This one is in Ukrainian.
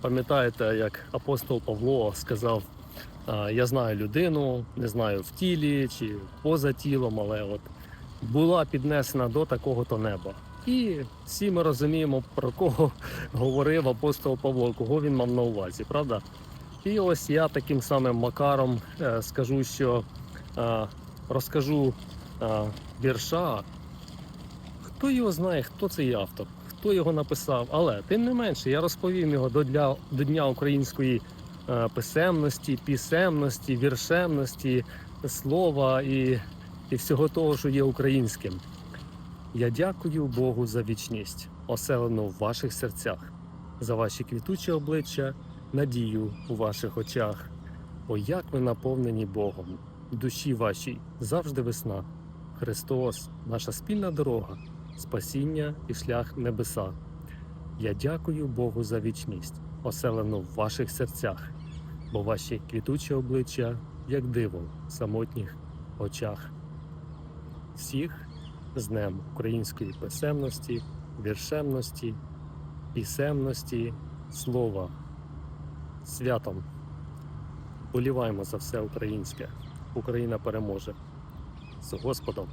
Пам'ятаєте, як апостол Павло сказав: я знаю людину, не знаю в тілі чи поза тілом, але от була піднесена до такого-то неба. І всі ми розуміємо, про кого говорив апостол Павло, кого він мав на увазі, правда? І ось я таким самим макаром е, скажу, що е, розкажу е, вірша. Хто його знає, хто цей автор, хто його написав, але тим не менше я розповім його до дня, до дня української е, писемності, пісемності, віршемності, слова і, і всього того, що є українським. Я дякую Богу за вічність, оселену в ваших серцях, за ваші квітучі обличчя, надію у ваших очах. О, як ви наповнені Богом, душі вашій завжди весна. Христос, наша спільна дорога, спасіння і шлях небеса. Я дякую Богу за вічність, оселену в ваших серцях, бо ваші квітучі обличчя, як диво в самотніх очах. Всіх з Днем української писемності, віршемності, пісемності, слова, святом. Боліваємо за все українське. Україна переможе. З Господом!